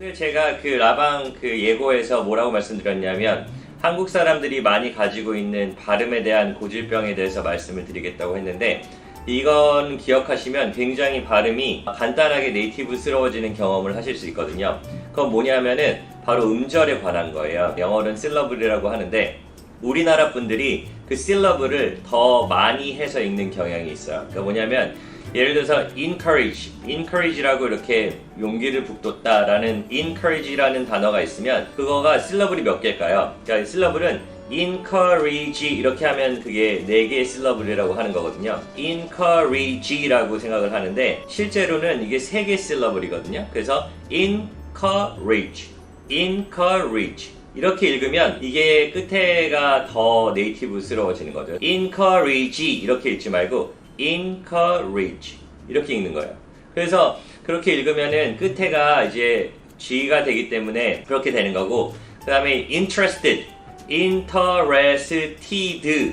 그 제가 그 라방 그 예고에서 뭐라고 말씀드렸냐면 한국 사람들이 많이 가지고 있는 발음에 대한 고질병에 대해서 말씀을 드리겠다고 했는데 이건 기억하시면 굉장히 발음이 간단하게 네이티브스러워지는 경험을 하실 수 있거든요. 그건 뭐냐면은 바로 음절에 관한 거예요. 영어로는 실러블이라고 하는데 우리나라 분들이 그 실러블을 더 많이 해서 읽는 경향이 있어요. 그러니까 뭐냐면 예를 들어서 encourage, encourage라고 이렇게 용기를 북돋다라는 encourage라는 단어가 있으면 그거가 실러블이 몇 개일까요? 그러니까 실러블은 encourage 이렇게 하면 그게 네 개의 실러블이라고 하는 거거든요. encourage라고 생각을 하는데 실제로는 이게 세개 실러블이거든요. 그래서 encourage, encourage 이렇게 읽으면 이게 끝에가 더 네이티브스러워지는 거죠. encourage 이렇게 읽지 말고 encourage 이렇게 읽는 거예요. 그래서 그렇게 읽으면은 끝에가 이제 G가 되기 때문에 그렇게 되는 거고 그 다음에 interested, interested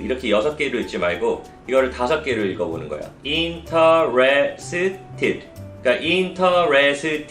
이렇게 여섯 개로 읽지 말고 이거를 다섯 개로 읽어보는 거예요. interested 그러니까 interested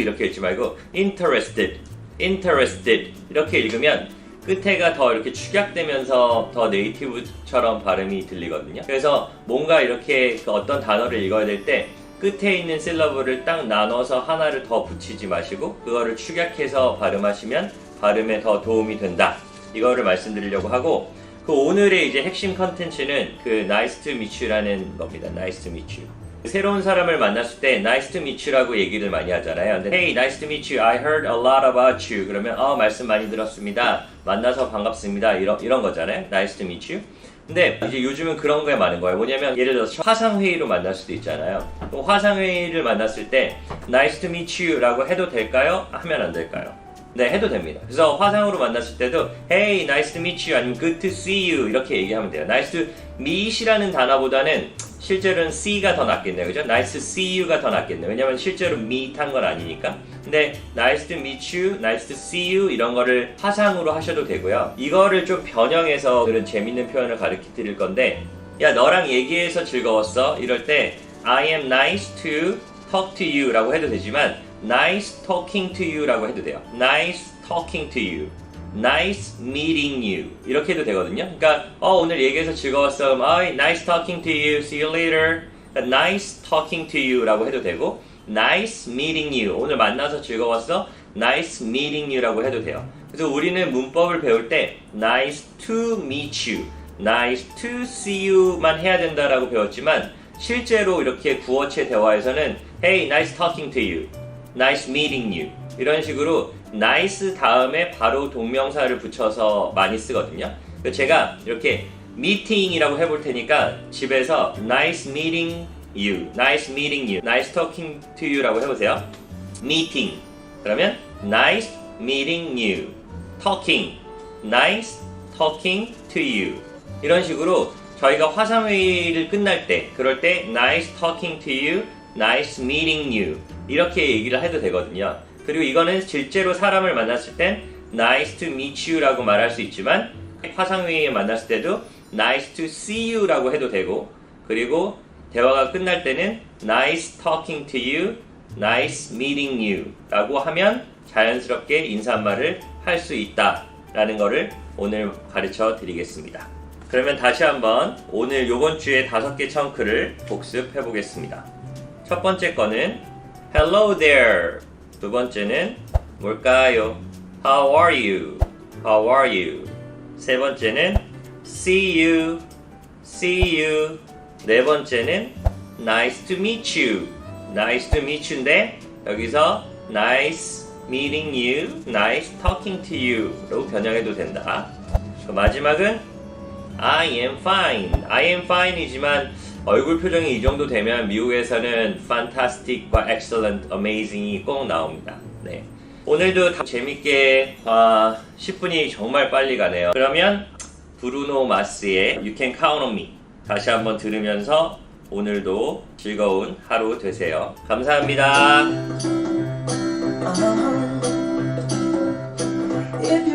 이렇게 읽지 말고 interested, interested 이렇게 읽으면 끝에가 더 이렇게 축약되면서 더 네이티브처럼 발음이 들리거든요. 그래서 뭔가 이렇게 그 어떤 단어를 읽어야 될 때 끝에 있는 실러블을 딱 나눠서 하나를 더 붙이지 마시고 그거를 축약해서 발음하시면 발음에 더 도움이 된다. 이거를 말씀드리려고 하고 그 오늘의 이제 핵심 컨텐츠는 그 to meet you라는 겁니다. to meet you. 새로운 사람을 만났을 때 nice to meet you라고 얘기를 많이 하잖아요. 근데 hey, nice to meet you. I heard a lot about you. 그러면 어, 말씀 많이 들었습니다. 만나서 반갑습니다. 이런 이런 거잖아요. nice to meet you. 근데 이제 요즘은 그런 거에 많은 거예요. 뭐냐면 예를 들어서 화상 회의로 만날 수도 있잖아요. 그럼 화상 회의를 만났을 때 nice to meet you라고 해도 될까요? 하면 안 될까요? 네, 해도 됩니다. 그래서 화상으로 만났을 때도 Hey, nice to meet you 아니면 Good to see you 이렇게 얘기하면 돼요. Nice to meet이라는 단어보다는 실제로는 see,가 더 낫겠네요. 그죠? Nice to see you가 더 낫겠네요. 왜냐면 실제로 meet 한 건 아니니까. 근데 nice to meet you, nice to see you 이런 거를 화상으로 하셔도 되고요. 이거를 좀 변형해서 그런 재밌는 표현을 가르쳐 드릴 건데 야, 너랑 얘기해서 즐거웠어. 이럴 때 I am nice to talk to you 라고 해도 되지만 nice talking to you 라고 해도 돼요. nice talking to you. Nice meeting you. 이렇게 해도 되거든요. 그러니까 어, 오늘 얘기해서 즐거웠어. 어, nice talking to you. See you later. 그러니까 nice talking to you 라고 해도 되고 nice meeting you. 오늘 만나서 즐거웠어. nice meeting you 라고 해도 돼요. 그래서 우리는 문법을 배울 때 nice to meet you, nice to see you만 해야 된다라고 배웠지만 실제로 이렇게 구어체 대화에서는 hey, nice talking to you, nice meeting you 이런 식으로 nice 다음에 바로 동명사를 붙여서 많이 쓰거든요. 제가 이렇게 meeting이라고 해볼 테니까 집에서 nice meeting you, nice meeting you, nice talking to you라고 해보세요. meeting 그러면 nice meeting you, talking, nice talking to you 이런 식으로 저희가 화상회의를 끝날 때 그럴 때 nice talking to you, nice meeting you 이렇게 얘기를 해도 되거든요. 그리고 이거는 실제로 사람을 만났을 땐 nice to meet you라고 말할 수 있지만 화상회의에 만났을 때도 nice to see you라고 해도 되고 그리고 대화가 끝날 때는 nice talking to you, nice meeting you 라고 하면 자연스럽게 인사말을 할 수 있다 라는 거를 오늘 가르쳐 드리겠습니다. 그러면 다시 한번 오늘 요번 주에 다섯 개 청크를 복습해 보겠습니다. 첫 번째 거는 Hello there. 두 번째는 뭘까요? How are you? How are you? 세 번째는 See you. See you. 네 번째는 Nice to meet you. Nice to meet you인데 여기서 Nice meeting you. Nice talking to you로 변형해도 된다. 그 마지막은 I am fine. I am fine이지만 얼굴 표정이 이 정도 되면 미국에서는 fantastic과 excellent, amazing이 꼭 나옵니다. 네. 오늘도 다 재밌게 아, 10분이 정말 빨리 가네요. 그러면 브루노 마스의 You Can Count on Me 다시 한번 들으면서 오늘도 즐거운 하루 되세요. 감사합니다. If